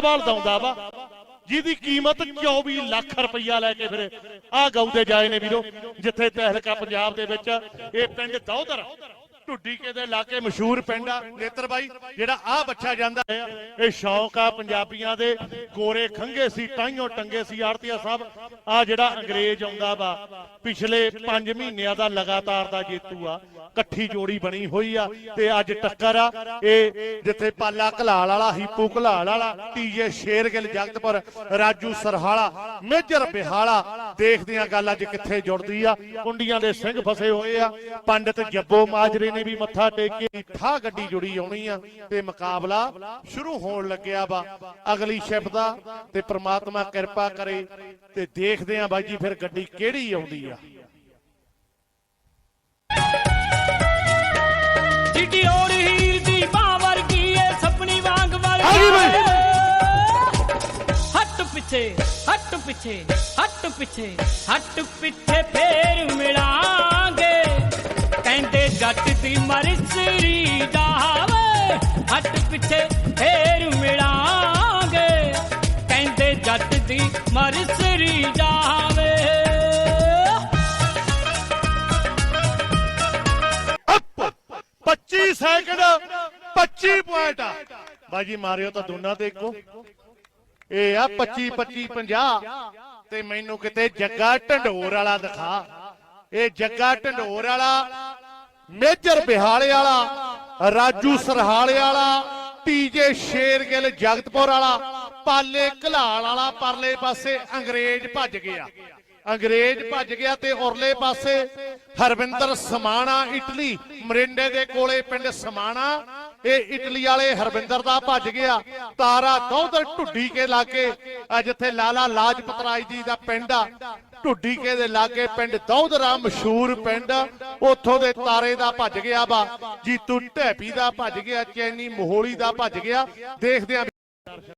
ਵਾਲ ਦਉਂਦਾ ਵਾ। ਜਿਹਦੀ ਕੀਮਤ 24 ਲੱਖ ਰੁਪਈਆ ਲੈ ਕੇ ਫਿਰ। ਆ ਗਾਉਂਦੇ ਜਾਏ ਨੇ ਵੀਰੋ, ਜਿੱਥੇ ਤਹਿਲਕਾ ਪੰਜਾਬ ਦੇ ਵਿੱਚ ਇਹ ਪਿੰਡ ਦੌਦਰ ਢੁੱਡੀਕੇ ਦੇ ਇਲਾਕੇ ਮਸ਼ਹੂਰ ਪਿੰਡ ਆ, ਨੇਤਰ ਬਾਈ, ਜਿਹੜਾ ਆ ਬੱਚਾ ਜਾਂਦਾ ਇਹ ਸ਼ੌਂਕ ਆ ਪੰਜਾਬੀਆਂ ਦੇ ਕੋਰੇ ਖੰਗੇ ਸੀ, ਤਾਈਓ ਟੰਗੇ ਸੀ, ਆੜਤੀਆ ਸਾਹਿਬ ਆ ਜਿਹੜਾ ਅੰਗਰੇਜ਼ ਆਉਂਦਾ ਵਾ, ਪਿਛਲੇ 5 ਮਹੀਨਿਆਂ ਦਾ ਲਗਾਤਾਰ ਦਾ ਜੇਤੂ ਆ। ਇਕੱਠੀ ਜੋੜੀ ਬਣੀ ਹੋਈ ਆ ਤੇ ਅੱਜ ਟੱਕਰ ਆ। ਇਹ ਜਿੱਥੇ ਪਾਲਾ ਘਲਾਲ ਵਾਲਾ, ਹੀਪੂ ਘਲਾਲ ਵਾਲਾ ਟੀਏ ਸ਼ੇਰਗਿੱਲ ਜਗਤਪੁਰ, ਰਾਜੂ ਸਰਹਾਲਾ, ਮੇਜਰ ਬਿਹਾਲਾ ਦੇਖਦੇ ਆ ਗੱਲ ਅੱਜ ਕਿੱਥੇ ਜੁੜਦੀ ਆ। ਕੁੰਡੀਆਂ ਦੇ ਸਿੰਘ ਫਸੇ ਹੋਏ ਆ। ਪੰਡਿਤ ਜੱਬੋ ਮਾਜਰੇ ਨੇ ਵੀ ਮੱਥਾ ਟੇਕ ਕੇ ਠਾ ਗੱਡੀ ਜੁੜੀ ਆਉਣੀ ਆ ਤੇ ਮੁਕਾਬਲਾ ਸ਼ੁਰੂ ਹੋਣ ਲੱਗਿਆ ਵਾ। ਅਗਲੀ ਸ਼ਿਫਟ ਦਾ ਤੇ ਪ੍ਰਮਾਤਮਾ ਕਿਰਪਾ ਕਰੇ ਤੇ ਦੇਖਦੇ ਆ ਬਾਈ ਜੀ ਫਿਰ ਗੱਡੀ ਕਿਹੜੀ ਆਉਂਦੀ ਆ। ਚਿੱਟੀ ਪਿੱਛੇ, ਹੱਟ ਪਿੱਛੇ ਹੱਟ ਪਿੱਛੇ ਹੱਟ ਪਿੱਛੇ ਫੇਰ ਮਿਲਾਂਗੇ। ਕਹਿੰਦੇ ਜੱਟ ਦੀ ਮਰਸਰੀ ਜਾਵੇ ਹੱਟ ਪਿੱਛੇ ਫੇਰ ਮਿਲਾਂਗੇ। ਕਹਿੰਦੇ ਜੱਟ ਦੀ ਮਰਸਰੀ ਜਾਵੇ 25 ਸੈਕਿੰਡ 25 ਪੁਆਇੰਟ ਬਾਜੀ ਮਾਰਿਓ ਤਾਂ ਦੋਨਾਂ ਤੇ ਇੱਕੋ। ਇਹ ਆ 25 25 50 ਤੇ ਮੈਨੂੰ ਕਿਤੇ ਜੱਗਾ ਢੰਡੋਰ ਵਾਲਾ ਦਿਖਾ। ਇਹ ਜੱਗਾ ਢੰਡੋਰ ਵਾਲਾ, ਮੇਜਰ ਬਿਹਾਲੇ ਵਾਲਾ, ਰਾਜੂ ਸਰਹਾਲੇ ਵਾਲਾ ਟੀਜੇ ਸ਼ੇਰਗਿੱਲ ਜਗਤਪੁਰ ਵਾਲਾ, ਪਾਲੇ ਘਲਾਲ ਵਾਲਾ ਪਰਲੇ ਪਾਸੇ ਅੰਗਰੇਜ਼ ਭੱਜ ਗਿਆ। ਅੰਗਰੇਜ਼ ਭੱਜ ਗਿਆ ਤੇ ਉਰਲੇ ਪਾਸੇ ਹਰਵਿੰਦਰ ਸਮਾਣਾ, ਇਟਲੀ, ਮਰਿੰਡੇ ਦੇ ਕੋਲੇ ਪਿੰਡ ਸਮਾਣਾ ਇਹ ਇਟਲੀ ਵਾਲੇ ਹਰਵਿੰਦਰ ਦਾ ਭੱਜ ਗਿਆ। ਤਾਰਾ ਦੌਦਰ ਢੁੱਡੀ ਕੇ ਲਾਗੇ ਜਿੱਥੇ ਲਾਲਾ ਲਾਜਪਤ ਰਾਏ ਜੀ ਦਾ ਪਿੰਡ ਆ। ਢੁੱਡੀ ਕੇ ਦੇ ਲਾਗੇ ਪਿੰਡ ਦੌਦਰਾ ਮਸ਼ਹੂਰ ਪਿੰਡ, ਉੱਥੋਂ ਦੇ ਤਾਰੇ ਦਾ ਭੱਜ ਗਿਆ ਵਾ। ਜੀਤੂ ਢੈਪੀ ਦਾ ਭੱਜ ਗਿਆ, ਚੈਨੀ ਮੋਹਲੀ ਦਾ ਭੱਜ ਗਿਆ। ਦੇਖਦੇ ਆ